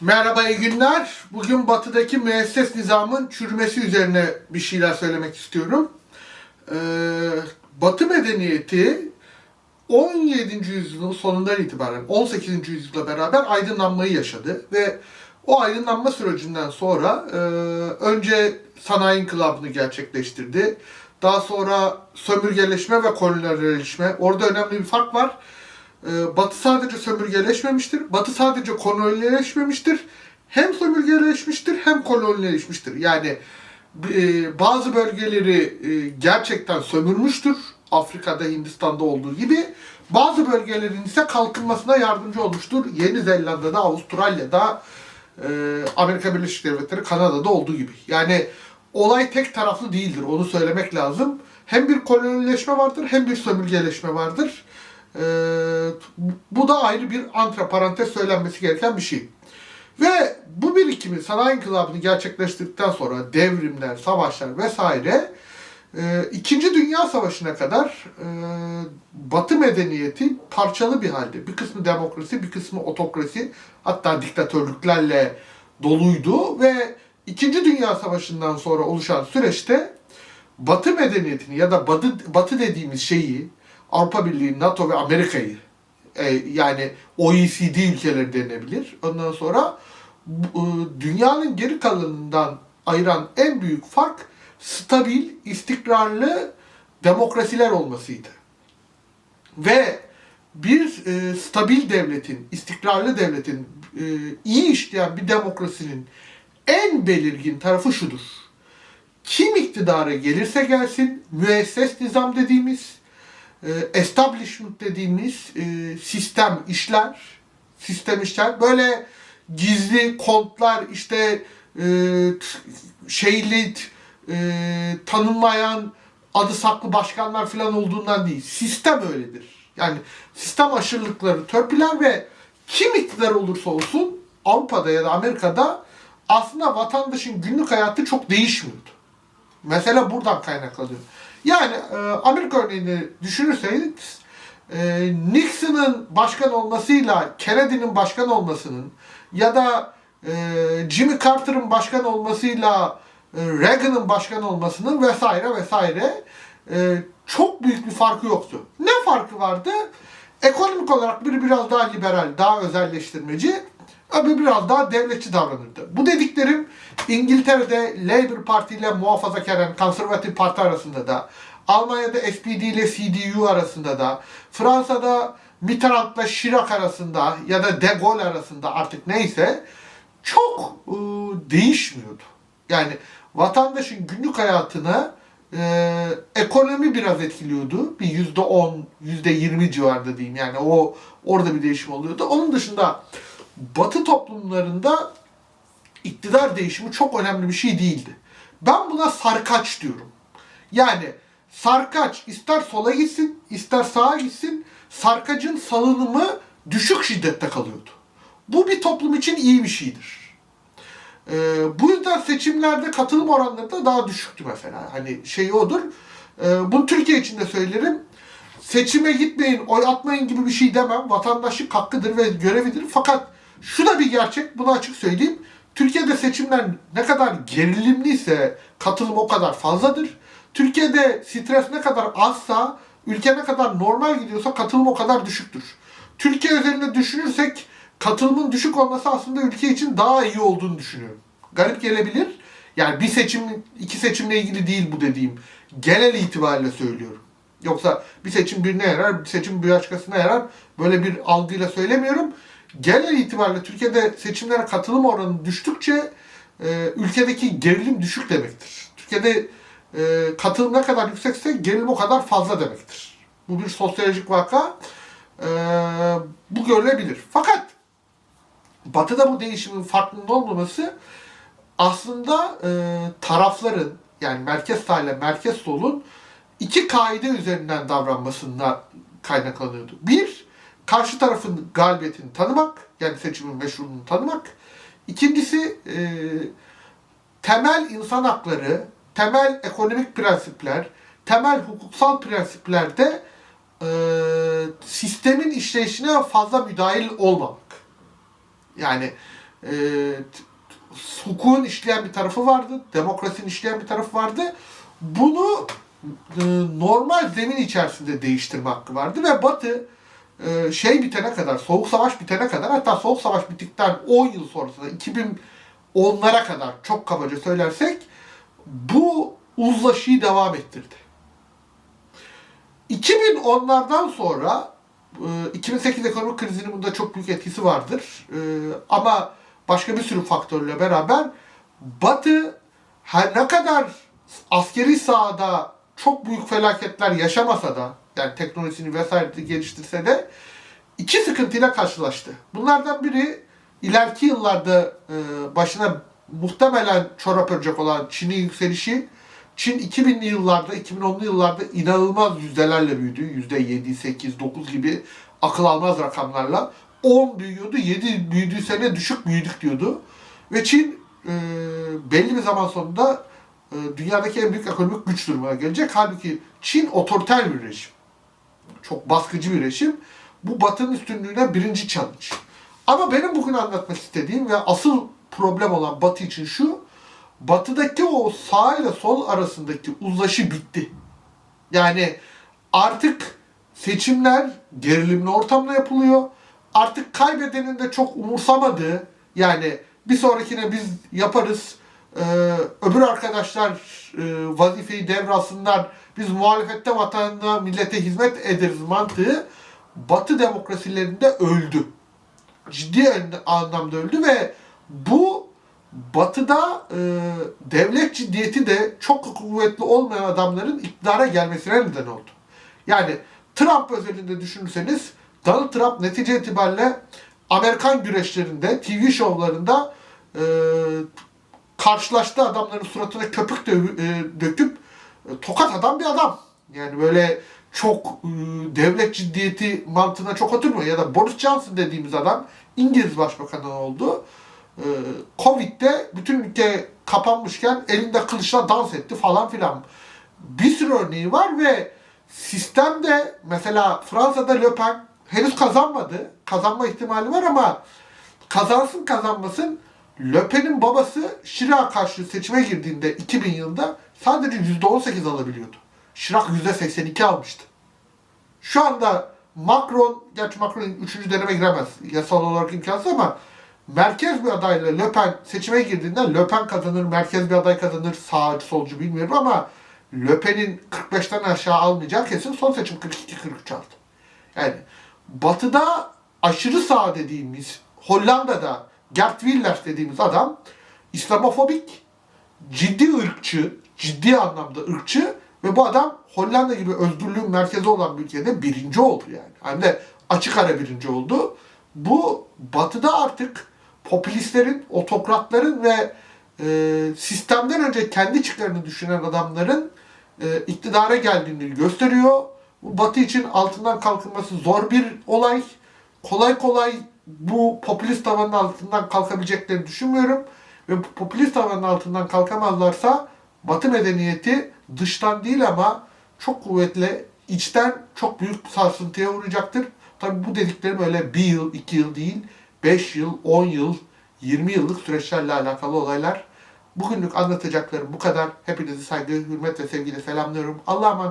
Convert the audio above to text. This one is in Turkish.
Merhaba, iyi günler. Bugün batıdaki müesses nizamın çürümesi üzerine bir şeyler söylemek istiyorum. Ee, Batı medeniyeti 17. yüzyılın sonundan itibaren 18. yüzyıla beraber aydınlanmayı yaşadı ve o aydınlanma sürecinden sonra e, önce sanayi inkılabını gerçekleştirdi. Daha sonra sömürgeleşme ve kolonileşme. Orada önemli bir fark var. Ee, Batı sadece sömürgeleşmemiştir. Batı sadece kolonileşmemiştir. Hem sömürgeleşmiştir hem kolonileşmiştir. Yani e, bazı bölgeleri e, gerçekten sömürmüştür. Afrika'da, Hindistan'da olduğu gibi. Bazı bölgelerin ise kalkınmasına yardımcı olmuştur. Yeni Zelanda'da, Avustralya'da, e, Amerika Birleşik Devletleri, Kanada'da olduğu gibi. Yani olay tek taraflı değildir. Onu söylemek lazım. Hem bir kolonileşme vardır hem bir sömürgeleşme vardır. Ee, bu da ayrı bir antraparantez söylenmesi gereken bir şey. Ve bu birikimi sanayi inkılabını gerçekleştirdikten sonra devrimler, savaşlar vesaire e, İkinci Dünya Savaşı'na kadar e, Batı medeniyeti parçalı bir halde. Bir kısmı demokrasi, bir kısmı otokrasi, hatta diktatörlüklerle doluydu ve İkinci Dünya Savaşı'ndan sonra oluşan süreçte Batı medeniyetini ya da Batı, Batı dediğimiz şeyi Avrupa Birliği, NATO ve Amerika'yı e, yani OECD ülkeleri denilebilir. Ondan sonra e, dünyanın geri kalanından ayıran en büyük fark stabil, istikrarlı demokrasiler olmasıydı. Ve bir e, stabil devletin, istikrarlı devletin, e, iyi işleyen bir demokrasinin en belirgin tarafı şudur. Kim iktidara gelirse gelsin, müesses nizam dediğimiz, e, establishment dediğimiz e, sistem işler, sistem işler. Böyle gizli kontlar işte e, şeyli e, tanınmayan adı saklı başkanlar falan olduğundan değil. Sistem öyledir. Yani sistem aşırılıkları törpüler ve kim iktidar olursa olsun Avrupa'da ya da Amerika'da aslında vatandaşın günlük hayatı çok değişmiyordu. Mesela buradan kaynaklanıyor. Yani e, Amerika örneğini düşünürseniz e, Nixon'ın başkan olmasıyla Kennedy'nin başkan olmasının ya da e, Jimmy Carter'ın başkan olmasıyla e, Reagan'ın başkan olmasının vesaire vesaire e, çok büyük bir farkı yoktu. Ne farkı vardı? Ekonomik olarak biri biraz daha liberal, daha özelleştirmeci, öbürü biraz daha devletçi davranırdı. Bu dediklerim İngiltere'de Labour Parti ile muhafazakar konservatif parti arasında da, Almanya'da SPD ile CDU arasında da, Fransa'da Mitterrand'la Chirac arasında ya da De Gaulle arasında artık neyse çok e, değişmiyordu. Yani vatandaşın günlük hayatına e, ekonomi biraz etkiliyordu. Bir yüzde on, yüzde yirmi civarında diyeyim. Yani o orada bir değişim oluyordu. Onun dışında Batı toplumlarında iktidar değişimi çok önemli bir şey değildi. Ben buna sarkaç diyorum. Yani sarkaç ister sola gitsin, ister sağa gitsin, sarkacın salınımı düşük şiddette kalıyordu. Bu bir toplum için iyi bir şeydir. Ee, bu yüzden seçimlerde katılım oranları da daha düşüktü mesela. Hani şey odur. Ee, bunu Türkiye için de söylerim. Seçime gitmeyin, oy atmayın gibi bir şey demem. Vatandaşlık hakkıdır ve görevidir. Fakat şu da bir gerçek, bunu açık söyleyeyim. Türkiye'de seçimler ne kadar gerilimliyse katılım o kadar fazladır. Türkiye'de stres ne kadar azsa, ülke ne kadar normal gidiyorsa katılım o kadar düşüktür. Türkiye üzerinde düşünürsek katılımın düşük olması aslında ülke için daha iyi olduğunu düşünüyorum. Garip gelebilir. Yani bir seçim, iki seçimle ilgili değil bu dediğim. Genel itibariyle söylüyorum. Yoksa bir seçim birine yarar, bir seçim bir başkasına yarar. Böyle bir algıyla söylemiyorum. Genel itibariyle Türkiye'de seçimlere katılım oranı düştükçe e, ülkedeki gerilim düşük demektir. Türkiye'de e, katılım ne kadar yüksekse gerilim o kadar fazla demektir. Bu bir sosyolojik vaka. E, bu görülebilir. Fakat Batı'da bu değişimin farkında olmaması aslında e, tarafların yani merkez sağ ile merkez solun iki kaide üzerinden davranmasından kaynaklanıyordu. Bir, karşı tarafın galibiyetini tanımak, yani seçimin meşruluğunu tanımak. İkincisi, e, temel insan hakları, temel ekonomik prensipler, temel hukuksal prensiplerde e, sistemin işleyişine fazla müdahil olmamak. Yani e, hukukun işleyen bir tarafı vardı, demokrasinin işleyen bir tarafı vardı. Bunu e, normal zemin içerisinde değiştirme hakkı vardı ve Batı e, şey bitene kadar, Soğuk Savaş bitene kadar hatta Soğuk Savaş bittikten 10 yıl sonrasında 2010'lara kadar çok kabaca söylersek bu uzlaşıyı devam ettirdi. 2010'lardan sonra e, 2008 ekonomik krizinin bunda çok büyük etkisi vardır. E, Ama başka bir sürü faktörle beraber Batı her ne kadar askeri sahada çok büyük felaketler yaşamasa da yani teknolojisini vesaire geliştirse de iki sıkıntıyla karşılaştı. Bunlardan biri ileriki yıllarda e, başına muhtemelen çorap örecek olan Çin'in yükselişi. Çin 2000'li yıllarda, 2010'lu yıllarda inanılmaz yüzdelerle büyüdü. Yüzde 7, 8, 9 gibi akıl almaz rakamlarla. 10 büyüyordu, 7 büyüdüğü sene düşük büyüdük diyordu. Ve Çin e, belli bir zaman sonunda e, dünyadaki en büyük ekonomik güç durumuna gelecek. Halbuki Çin otoriter bir rejim. Çok baskıcı bir rejim. Bu Batı'nın üstünlüğüne birinci challenge. Ama benim bugün anlatmak istediğim ve asıl problem olan Batı için şu, Batı'daki o sağ ile sol arasındaki uzlaşı bitti. Yani artık seçimler gerilimli ortamda yapılıyor. Artık kaybedenin de çok umursamadığı, yani bir sonrakine biz yaparız, ee, öbür arkadaşlar e, vazifeyi devralsınlar, biz muhalefette vatanına, millete hizmet ederiz mantığı Batı demokrasilerinde öldü. Ciddi anlamda öldü ve bu Batı'da e, devlet ciddiyeti de çok kuvvetli olmayan adamların iktidara gelmesine neden oldu. Yani Trump özelinde düşünürseniz Donald Trump netice itibariyle Amerikan güreşlerinde, TV şovlarında e, karşılaştığı adamların suratına köpük dö- e, döküp e, tokat adam bir adam. Yani böyle çok e, devlet ciddiyeti mantığına çok oturmuyor. Ya da Boris Johnson dediğimiz adam İngiliz Başbakanı oldu. E, Covid'de bütün ülke kapanmışken elinde kılıçla dans etti falan filan. Bir sürü örneği var ve sistemde mesela Fransa'da Le Pen henüz kazanmadı. Kazanma ihtimali var ama kazansın kazanmasın Le Pen'in babası Chirac'a karşı seçime girdiğinde 2000 yılında sadece %18 alabiliyordu. Chirac %82 almıştı. Şu anda Macron, gerçi Macron 3. döneme giremez. Yasal olarak imkansız ama merkez bir adayla Le Pen seçime girdiğinde Le Pen kazanır, merkez bir aday kazanır, sağcı solcu bilmiyorum ama Le Pen'in 45'ten aşağı almayacağı kesin son seçim 42-43 aldı. Yani batıda aşırı sağ dediğimiz Hollanda'da Gert Wilders dediğimiz adam İslamofobik, ciddi ırkçı, ciddi anlamda ırkçı ve bu adam Hollanda gibi özgürlüğün merkezi olan bir ülkede birinci oldu yani. Hem de açık ara birinci oldu. Bu batıda artık popülistlerin, otokratların ve e, sistemden önce kendi çıkarını düşünen adamların e, iktidara geldiğini gösteriyor. Bu batı için altından kalkılması zor bir olay. Kolay kolay bu popülist tavanın altından kalkabileceklerini düşünmüyorum. Ve bu popülist tavanın altından kalkamazlarsa Batı medeniyeti dıştan değil ama çok kuvvetli içten çok büyük sarsıntıya uğrayacaktır. Tabi bu dediklerim öyle bir yıl, iki yıl değil, 5 yıl, 10 yıl, 20 yıllık süreçlerle alakalı olaylar. Bugünlük anlatacaklarım bu kadar. Hepinizi saygı, hürmet ve sevgiyle selamlıyorum. Allah'a emanet